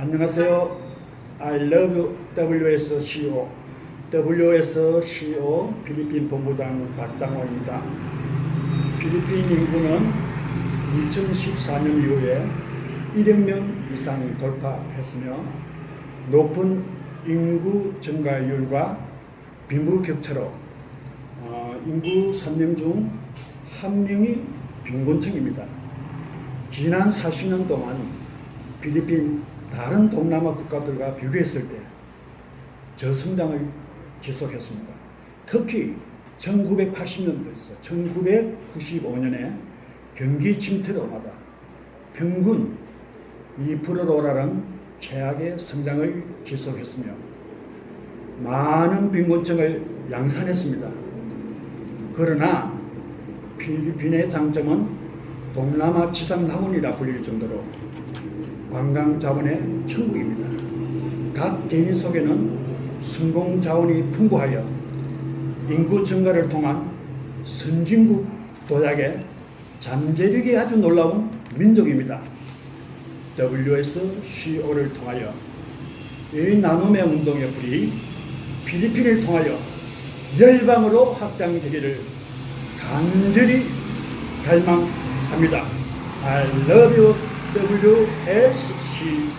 안녕하세요. I love WSCO. WSCO 필리핀 본부장 박장호입니다. 필리핀 인구는 2014년 이후에 1억 명 이상 돌파했으며 높은 인구 증가율과 빈부 격차로 어, 인구 3명 중 1명이 빈곤층입니다. 지난 40년 동안 필리핀 다른 동남아 국가들과 비교했을 때 저성장을 지속했습니다. 특히 1980년도에서 1995년에 경기 침체로 맞아 평균 2%로라는 최악의 성장을 지속했으며 많은 빈곤층을 양산했습니다. 그러나 필리핀의 장점은 동남아 지상낙원이라 불릴 정도로 관광 자원의 천국입니다. 각 개인 속에는 성공 자원이 풍부하여 인구 증가를 통한 선진국 도약에 잠재력이 아주 놀라운 민족입니다. WSCO를 통하여 이 나눔의 운동의 불이 필리핀을 통하여 열방으로 확장되기를 간절히 갈망합니다. I love you WSCO